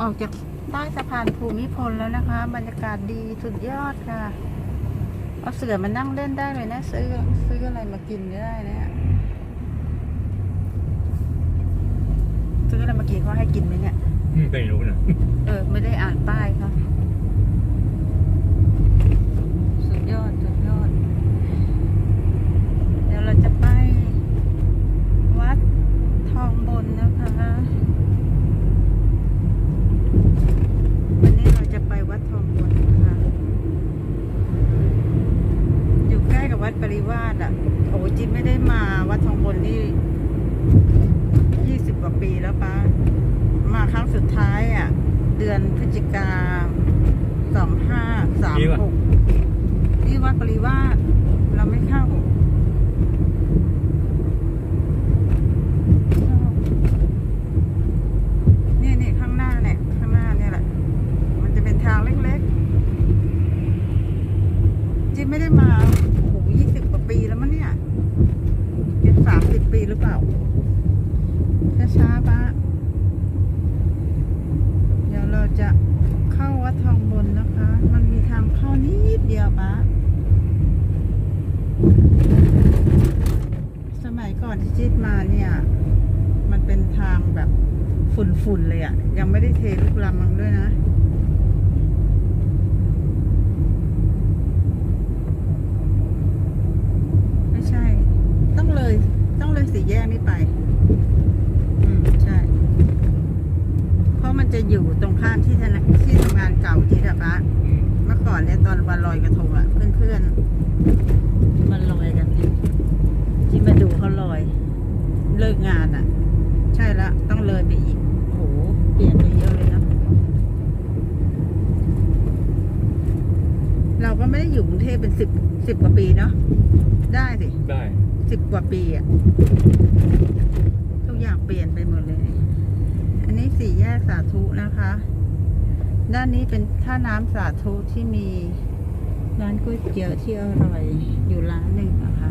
ออกจากใต้สะพานภูมิพลแล้วนะคะ บรรยากาศดีสุดยอดค่ะ เอาเสือมานั่งเล่นได้เลยนะซื้อซื้ออะไรมากินก็ได้เนะซื้ออะไรมากินเขาให้กินไหมเนี่ยอืมไม่รู้นะเออ ไม่ได้อ่านป้ายเขาสุดยอด สุดยอด เดี๋ยวเราจะไป วัดทองบนนะคะ วันนี้เราจะไปวัดทองบนนะคะ อยู่ใกล้กับวัด ปริวาสอะโอ้จิมไม่ได้มาวัดทองบนนี่ยี่สิบกว่าปีแล้วป้ามาครั้งสุดท้ายอะ เดือนพฤศจิกาสองห้าสามหกนี่วัดปริวาสเราไม่เข้าเนี่ยเนี่ยข้างหน้าเนี่ยข้างหน้าเนี่ยแหละมันจะเป็นทางเล็กๆจิ๊บไม่ได้มา โอ้โหยี่สิบกว่าปีแล้วมั้งเนี่ยจะสามสิบ ปีหรือเปล่า ช้าๆป้าเดี๋ยวเราจะเข้าวัดทองบนนะคะ มันมีทางเข้านิดเดียวป้าสมัยก่อนที่จิ๊บมาเนี่ย มันเป็นทางแบบฝุ่นๆเลยอะ่ะยังไม่ได้เทลูกลังมังด้วยนะ ไม่ใช่ ต้องเลย ต้องเลย สี่แยกนี้ไป อืม ใช่ เพราะมันจะอยู่ตรงข้ามที่ธนาที่ทำงานเก่าที่แบบว่าอืมเมื่อก่อนเนี่ยตอนวันลอยกระทงอะเพื่อนๆ มันลอยกันเนี่ยที่มาดูเขาลอย เลิกงานอะใช่แล้วต้องเลยไปอีกโหเปลี่ยนไปเยอะเลยนะเราก็ ไม่ได้อยู่กรุงเทพเป็นสิบสิบกว่าปีเนาะได้สิได้สิบกว่าปีอะทุกอย่างเปลี่ยนไปหมดเลย อันนี้สี่แยกสาธุนะคะ ด้านนี้เป็นท่าน้ำสาธุที่มีร้านก๋วยเตี๋ยวที่อร่อยอยู่ร้านหนึ่งนะคะ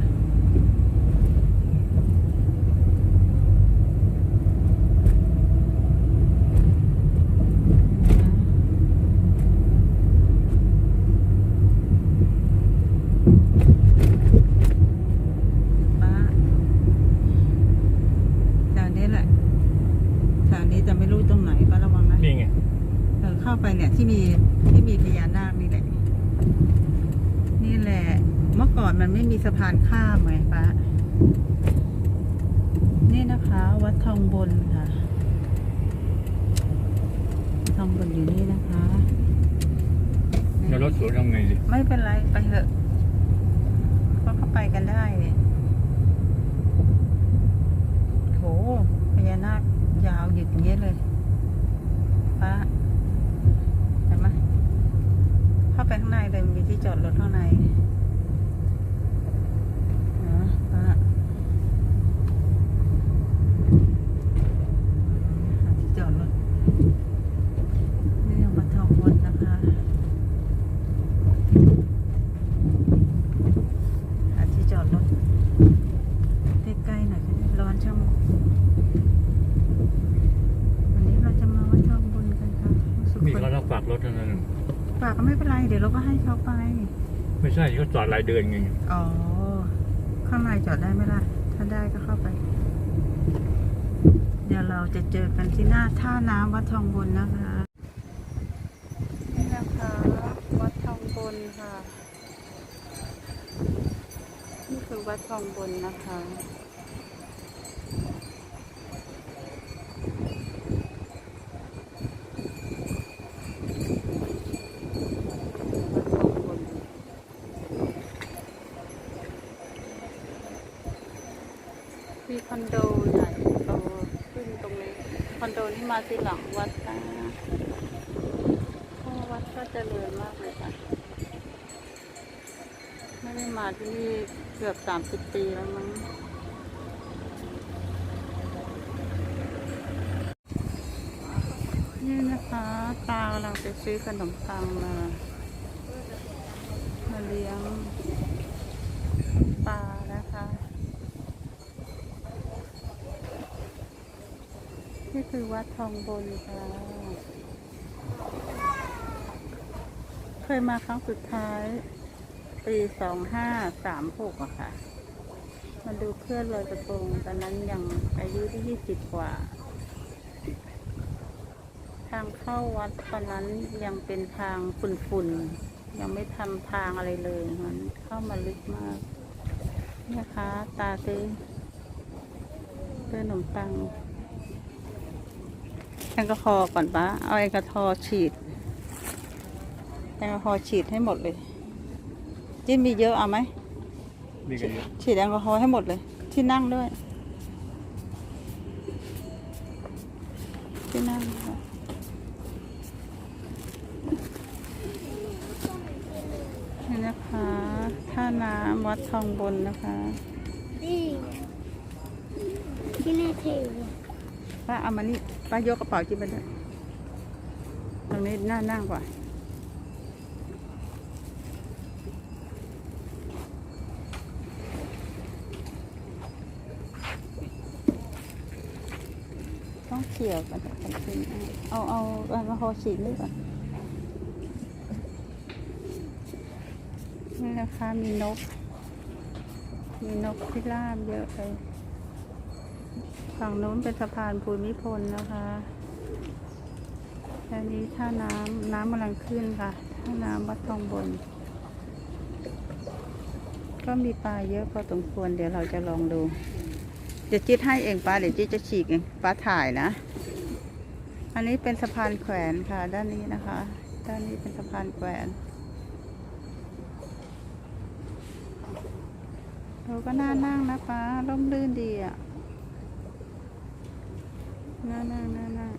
ป้าแถวนี้แหละแถวนี้แต่ไม่รู้ตรงไหนป้าระวังนะ นี่ไง เออเข้า ไปเนี่ยที่มีที่มีพญานาคนี่แหละ นี่แหละ เมื่อก่อนมันไม่มีสะพานข้ามไงป้านี่นะคะ วัดทองบนค่ะทองบนอยู่นี่นะคะแล้วรถสวนทำไงดิไม่เป็นไรไปเถอะก็เข้าไปกันได้เนี่ยโหพญานาคยาวหยุดอย่างเงี้ยเลยป้าเห็นไหมเข้าไปข้างในเลยมีที่จอดรถข้างในนะป้าหาที่จอดรถนี่ยังมาทองวัดนะคะ หาที่จอดรถใกล้ๆหน่อยจะได้ร้อนช่างวันนี้เราจะมาวัดทองบุญกันค่ะรู้สึก มี คน เขารับฝากรถเท่านั้น ฝากก็ไม่เป็นไร เดี๋ยวเราก็ให้เขาไป ไม่ใช่เขาจอดรายเดือนไงอ๋อ ข้างในจอดได้ไหมล่ะ ถ้าได้ก็เข้าไป เดี๋ยวเราจะเจอกันที่หน้าท่าน้ำวัดทองบุญนะคะ นี่นะคะ วัดทองบุญค่ะ นี่คือวัดทองบุญนะคะ วัดทองบุญ มีค อนโดใหญ่โตขึ้นตรงนี้ คอนโดนี้มาทีหลังวัดนะเพราะว่าวัดก็เจริญมากเลยค่ะ ไม่ได้มาที่นี่เกือบสามสิบปีแล้วมั้งป้ากำลังไปซื้อขนมปังมา มาเลี้ยงปลานะคะ นี่คือ วัดทองบนค่ะ เคยมาครั้งสุดท้าย ปีสองห้าสามหกอะค่ะ มาดูเคลื่อนลอยกระทงตอนนั้นยังอายุที่ยี่สิบกว่า ทางเข้าวัดตอนนั้นยังเป็นทางฝุ่นๆ ยังไม่ทำทางอะไรเลยมันเข้ามาลึกมากนี่นะคะตาซื้อซื้อขนมปัง แอลกอฮอล์ก่อนปะเอาแอลกอฮอล์ฉีดแอลกอฮอล์ฉีดให้หมดเลยจิ้มมีเยอะเอาไหมมีกันเยอะฉีดแอลกอฮอล์ให้หมดเลย ที่นั่งด้วย ที่นั่งด้วยนี่นะคะท่าน้ำวัดทองบนนะคะนี่ที่แน่เทวป้าเอามานี่ ป้ายกกระเป๋าจิ้มไปด้วยตรงนี้น่านั่งกว่าต้องเขี่ยวกันกันกินเอาเอาแอลกอฮอล์ฉีดนี่ก่อนนี่นะคะมีนก มีนกพิราบเยอะเลย ฝั่งโน้นเป็นสะพานภูมิพลนะคะอันนี้ท่าน้ำน้ำกำลังขึ้นค่ะ ท่าน้ำวัดทองบน ก็มีปลาเยอะพอสมควร เดี๋ยวเราจะลองดูเดี๋ยวจิ๊ดให้เองป้าเดี๋ยวจิ๊ดจะฉีกเองป้าถ่ายนะ อันนี้เป็นสะพานแขวนค่ะ ด้านนี้นะคะ ด้านนี้เป็นสะพานแขวนเราก็น่านั่งนะป้าร่มรื่นดีอะ น่านั่งน่านั่ง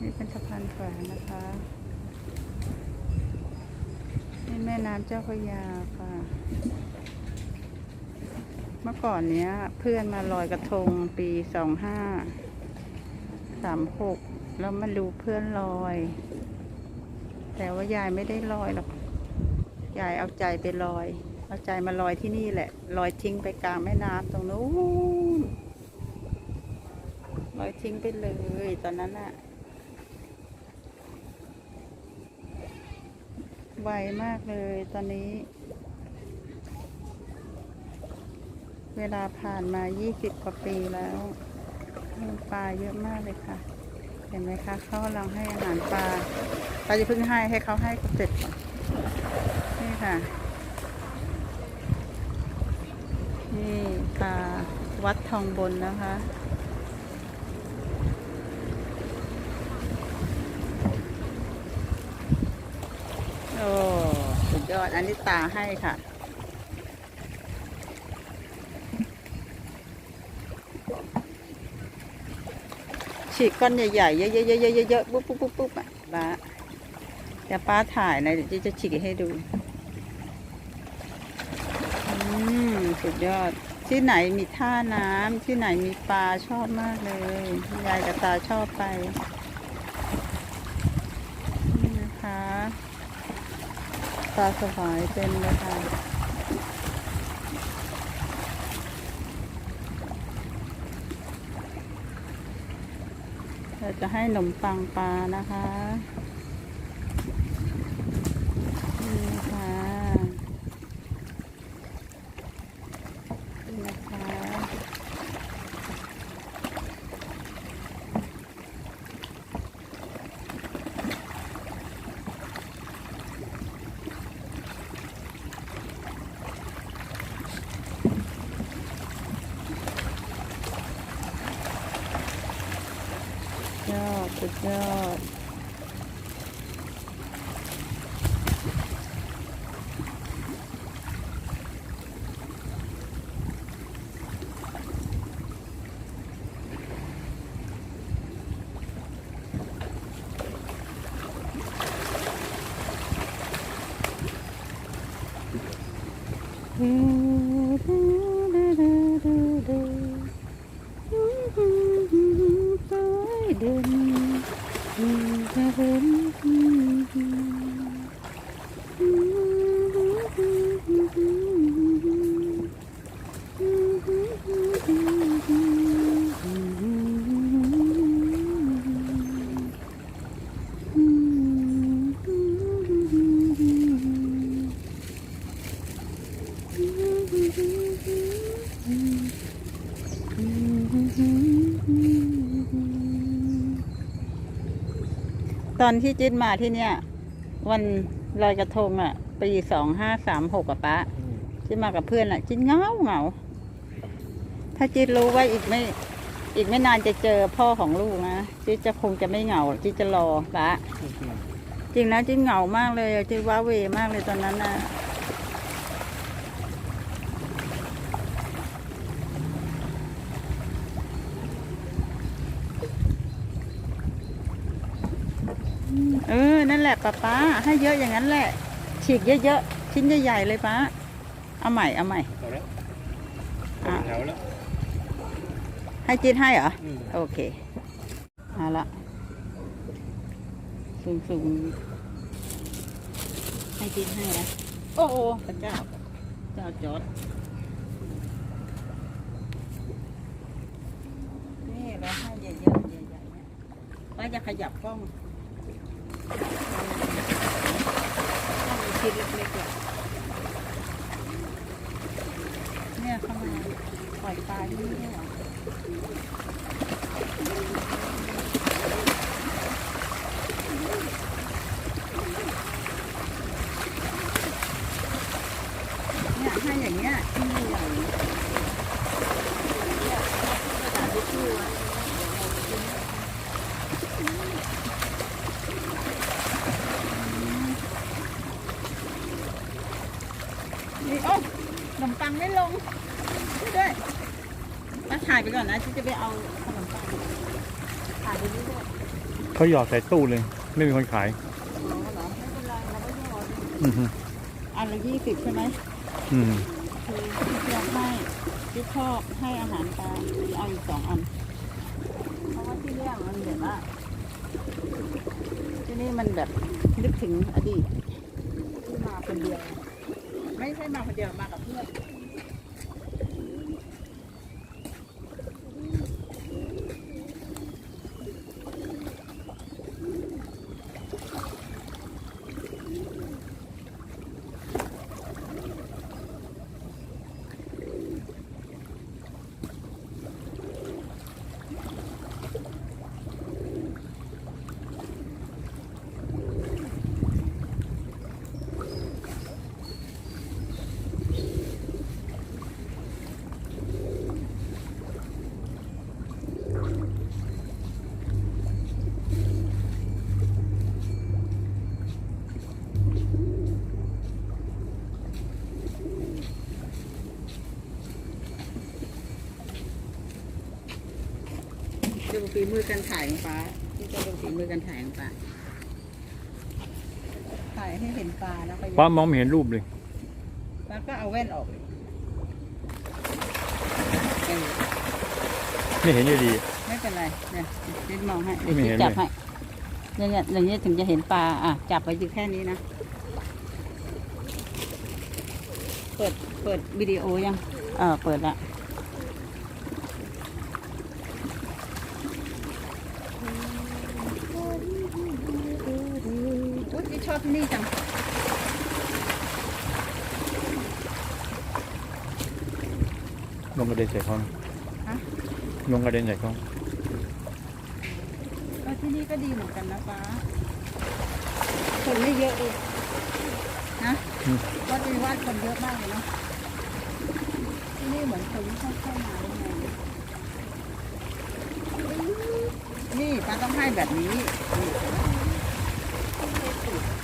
นี่เป็นสะพานแขวนนะคะนี่แม่น้ำเจ้าพระยาค่ะ เมื่อก่อนเนี้ย เพื่อนมาลอยกระทงปีสองห้าสามหกแล้วมาดูเพื่อนลอย แต่ว่ายายไม่ได้ลอยหรอกยายเอาใจไปลอย เอาใจมาลอยที่นี่แหละ ลอยทิ้งไปกลางแม่น้ำตรงนู้น อยทิ้งไปเลยตอนนั้นอะไวมากเลยตอนนี้ เวลาผ่านมา 20 กว่าปีแล้วปลาเยอะมากเลยค่ะ เห็นไหมคะเขากำลังให้อาหารปลาปลาจะเพิ่งให้ให้เขาให้เสร็จก่อนนี่ค่ะนี่ปลาวัดทองบนนะคะ โอ้สุดยอดอันนี้ตาให้ค่ะ ฉีกก้อนใหญ่ๆ เยอะๆๆๆๆปุ๊บปุ๊บปุ๊บปุ๊บอะป้าเดี๋ยวป้าถ่ายนะเดี๋ยวจะฉีกให้ดู อืม สุดยอด ที่ไหนมีท่าน้ำที่ไหนมีปลาชอบมากเลย ยายกับตาชอบไป นี่นะคะ ปลาสวายเต็มเลยค่ะเราจะให้ขนมปังปลานะคะ อนที่จิ๊ดมาที่เนี่ย วันลอยกระทงอะปีสองห้าสามหกอะป้าจิ๊ดมากับเพื่อนอะจิ๊ดเหงาเหงาถ้าจิ๊ดรู้ว่าอีกไม่ อีกไม่นานจะเจอพ่อของลูกนะจิ๊ดจะคงจะไม่เหงาจิ๊ดจะรอป้าจริงนะจิ๊ดเหงามากเลยจิ๊ดว้าเหวมากเลยตอนนั้นนะ เออ นั่นแหละป้าป้าให้เยอะอย่างนั้นแหละ ฉีกเยอะๆ ชิ้นใหญ่ๆเลยป้า เอาใหม่ เอาใหม่เอาแล้วอะแถวแล้ว ให้จิ๊ดให้เหรออืมโอเค เอาละสูงสูงให้จิ๊ดให้นะ โอ้โหพระเจ้า เจ้าจอดนี่เราให้เยอะๆใหญ่ๆเนี่ยป้าจะขยับกล้องต้องมี ชิ้นเล็กๆอะเนี่ยเข้ามาปล่อยปลาที่นี่เหรอ เนี่ยให้อย่างเงี้ยที่ใหญ่เนี่ยกระดาษทิชชู่ไว้นี่โอ้ขนมปังไม่ลงช่วยด้วยมา ถ่ายไปก่อนนะที่จะไปเอาขนมปังถ่ายไปเรื่อยๆเขาหยอดใส่ตู้เลย ไม่มีคนขายอ๋อเหรอไม่เป็นไรเราก็ยอดอือฮึอันละยี่สิบใช่ไหมอืมคือที่อยากให้ที่ชอบให้อาหารปลาเอาอีกสองอัน เพราะว่าที่เนี่ยมันแบบว่าที่นี่มันแบบนึกถึงอดีตที่มาคนเดียว ไม่ใช่มาคนเดียวมากับเพื่อน มือการถ่ายของปลาที่จะดูฝีมือการถ่ายของปลาถ่ายให้เห็นปลาแล้วก็ป้ามองไม่เห็นรูปเลยแล้วก็เอาแว่นออกเลยเออไม่เห็นอยู่ดี ไม่เป็นไรเนี่ยนิดมองให้ไม่เดี๋ยวเห็นจับเลยให้เนี่ยเนี่ยอย่างนี้ถึงจะเห็นปลาอะจับไว้อยู่แค่นี้นะ เปิดเปิดวิดีโอยังเออเปิดละ อุ๊ยนี่ชอบที่นี่จังลงกระเด็นใส่ห้องฮะลงกระเด็นใส่ห้องก็ที่นี่ก็ดีเหมือนกันนะป้าคนไม่เยอะเลยนะวัดในวัดคนเยอะมากเลยเนาะที่นี่เหมือนคนไม่ค่อยเข้ามาเลยไงนี่ป้าต้องให้แบบนี้นี่เ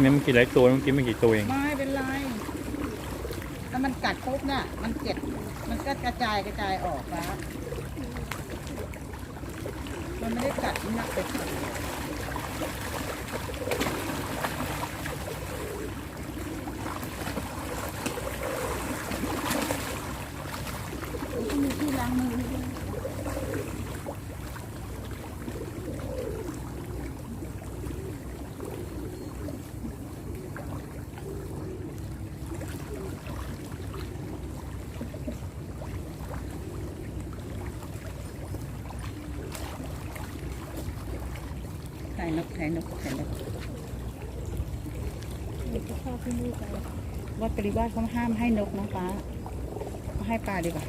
นี่มันกินหลายตัวมันกินไม่กี่ตัวเอง ไม่เป็นไรถ้ามันกัดปุ๊บน่ะ มันเก็บมันก็กระจายกระจายออกนะมันไม่ได้กัดหนักไปีว่าเขาห้ามให้นกนะองฟ้าให้ปลาดีกว่า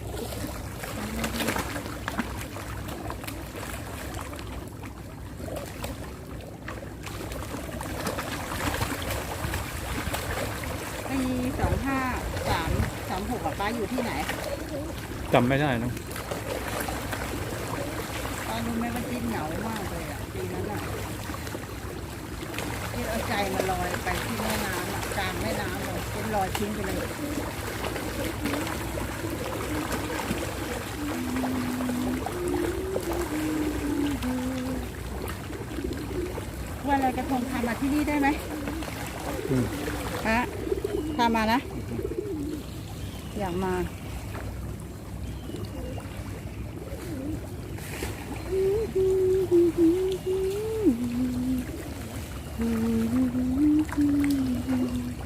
ไอ้สองห้าสามสามหกป้าอยู่ที่ไหนจำไม่ได้นะ ลยเป็นลอยทิ้งไปเลยวันลอยกระทงพามาที่นี่ได้ไหมอืมฮะพามานะ อยากมาโอ้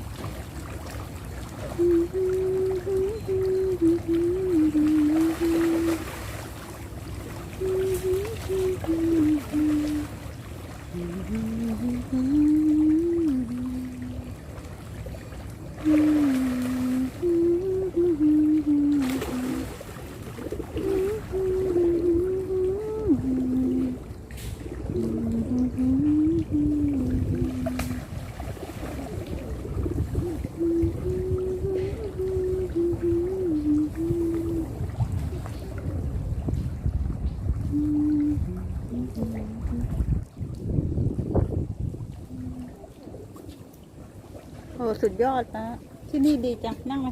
สุดยอดนะ ที่นี่ดีจัง นั่งไหม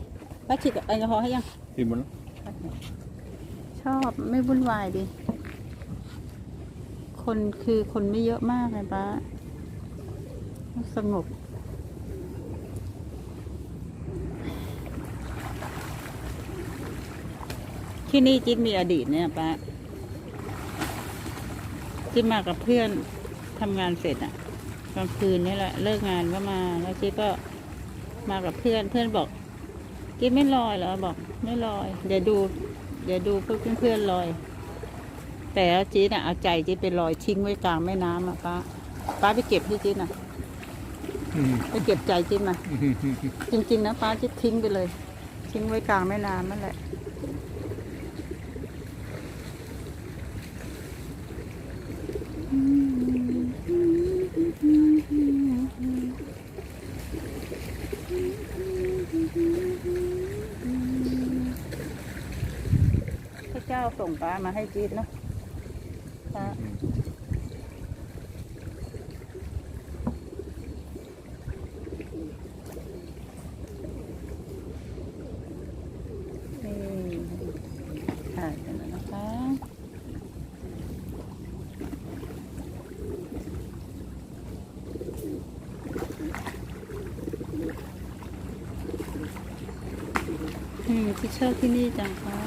ป้าฉีดแอลกอฮอล์ให้ยังกินหมดแล้ว ชอบไม่วุ่นวายดี คนคือคนไม่เยอะมากเลยป้า สงบที่นี่จิ๊ดมีอดีตเนี่ยป้าจิ๊ดมากับเพื่อนทำงานเสร็จอะกลางคืนนี่แหละ เลิกงานก็มาแล้วจิ๊ดก็ มากับเพื่อนเพื่อนบอกจิ๊ดไม่ลอยเหรอบอก ไม่ลอย เดี๋ยวดู เดี๋ยวดูเพื่อนเพื่อนๆลอย แต่แล้วจี๊ดน่ะเอาใจจี๊ดไปลอยทิ้งไว้กลางแม่น้ำอะป้าป้าไปเก็บที่จี๊ดน่ะอืมไปเก็บใจจี๊ดมาอืมอืมอืมจริง ๆ นะป้าจี๊ดทิ้งไปเลย ทิ้งไว้กลางแม่น้ำนั่นแหละพระเจ้า ส่งป้ามาให้จีดเนาะป้านี่ถ่ายกันแล้วนะคะอืมที่ชอบที่นี่จังค่ะ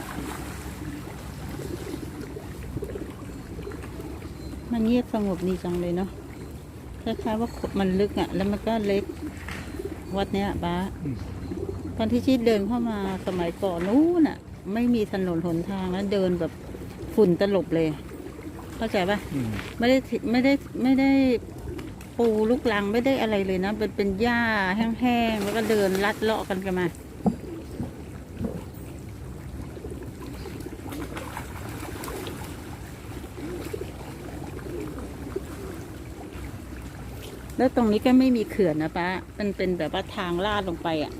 มันเงียบ สงบดีจังเลยเนาะคล้ายๆว่ามันลึกอะ่ะ แล้วมันก็เล็กวัดเนี้ยบ้าอืมตอนที่ชีดเดินเข้ามาสมัยก่อนนู้นน่ะ ไม่มีถนนหนทางแล้วเดินแบบฝุ่นตลบเลย เข้าใจปะอืมไม่ได้ทิไม่ได้ไม่ได้ปูลูกลังไม่ได้อะไรเลยนะเป็นเป็นหญ้าแห้งๆแล้วก็เดินลัดเลาะกันกันมา แล้วตรงนี้ก็ไม่มีเขื่อนนะป้ามันเป็นแบบว่าทางลาดลงไปอะ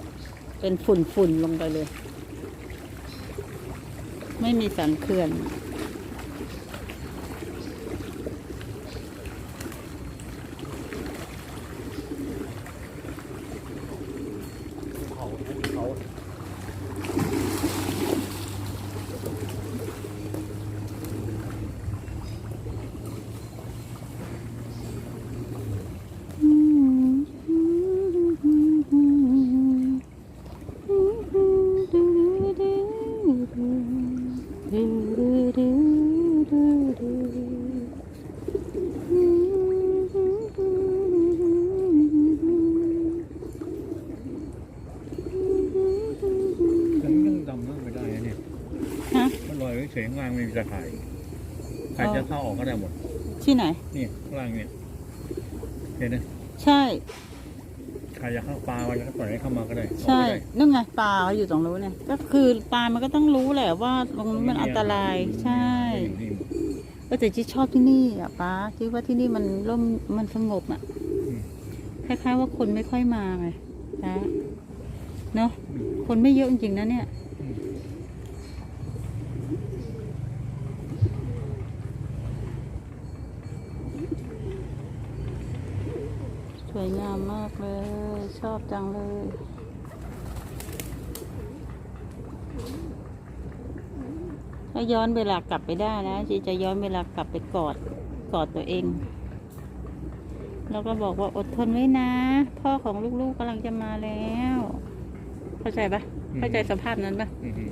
เป็นฝุ่นฝุ่นๆลงไปเลย ไม่มีสันเขื่อน เขาเขา ฉันยังดำน้ำไม่ได้นะเนี่ย ฮะ มันลอยไว้เฉยข้างล่างไม่มีตะข่ายใครจะเข้าออกก็ได้หมด ที่ไหน นี่ข้างล่างเนี่ยเห็นไหมใช่ ใครอยากเข้าปลาไว้ก็ปล่อยให้เข้ามาก็ได้ออกใช่ก็ได้นั่นไงปลาอยู่ตรงนู้นเนี่ยก็คือปลามันก็ต้องรู้แหละว่าตรงนู้นมันอันตรายใช่อยู่นี่หมดเออแต่จิ๊ชอบที่นี่อะป้าจิ๊ว่าที่นี่มันร่มมันสงบอะอืมคล้ายๆว่าคนไม่ค่อยมาไงป้าเนาะคนไม่เยอะจริงๆนะเนี่ย วยงามมากเลย ชอบจังเลยถ้าย้อนเวลากลับไปได้นะจีจะย้อนเวลากลับไปกอดกอดตัวเอง แล้วก็บอกว่าอดทนไว้นะ พ่อของลูกๆกำลังจะมาแล้ว เข้าใจปะเข้าใจสภาพนั้นปะอืม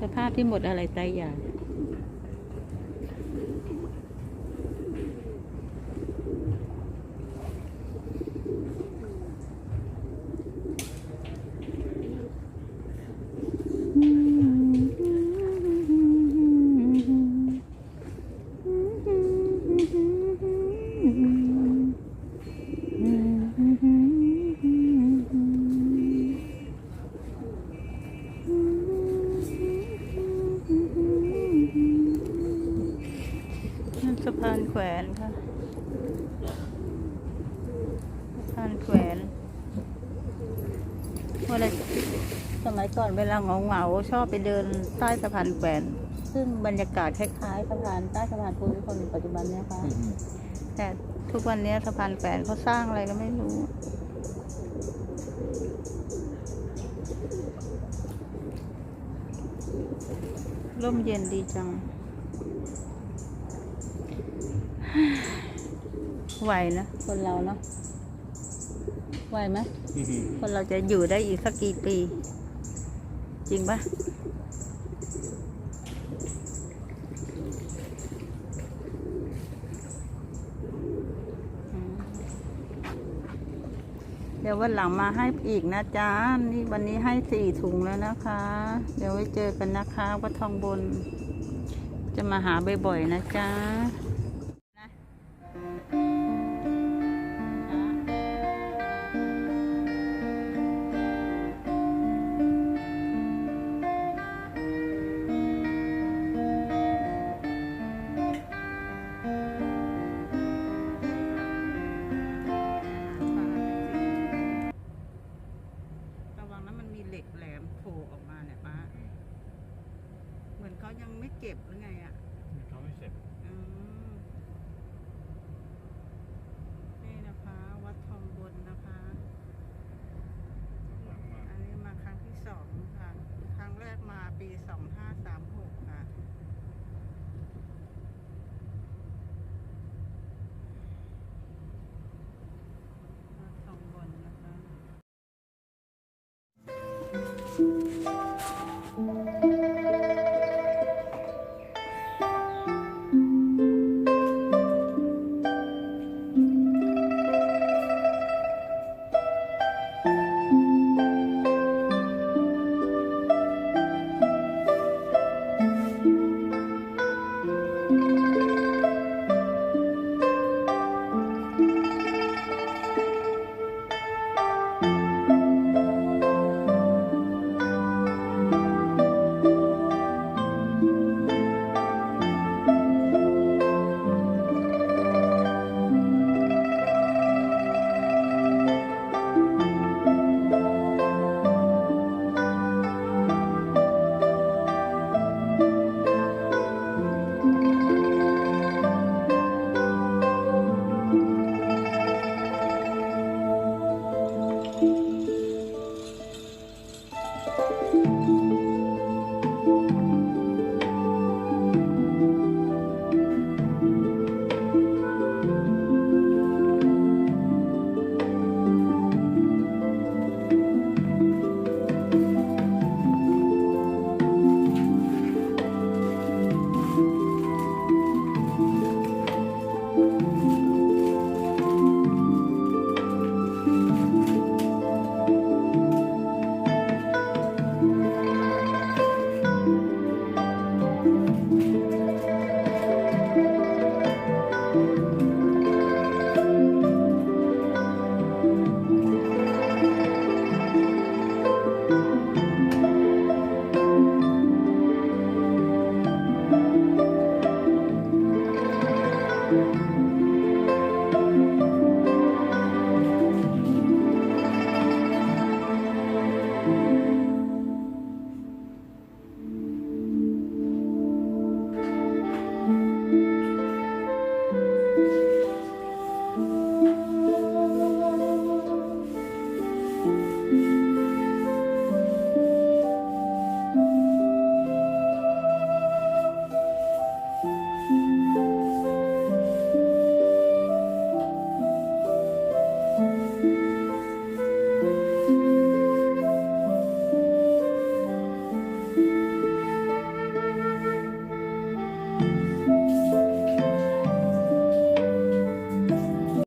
สภาพที่หมดอะไรใจอยากนั่นสะพานแขวนค่ะสะพานแขวนเวลา สมัยก่อนเวลาเหงาๆชอบไปเดินใต้สะพานแขวน ซึ่งบรรยากาศคล้ายๆสะพานใต้สะพานภูมิพลปัจจุบันเนี้ยค่ะอืมแต่ทุกวันนี้สะพานแขวนเขาสร้างอะไรก็ไม่รู้ ร่มเย็นดีจัง ไหวนะ คนเราเนาะไหวไหมอืมคนเราจะอยู่ได้อีกสักกี่ปี จริงปะเดี๋ยววันหลังมาให้อีกนะจ๊ะนี่วันนี้ให้สี่ถุงแล้วนะคะ เดี๋ยวไว้เจอกันนะคะวัดทองบน จะมาหาบ่อยๆนะจ๊ะ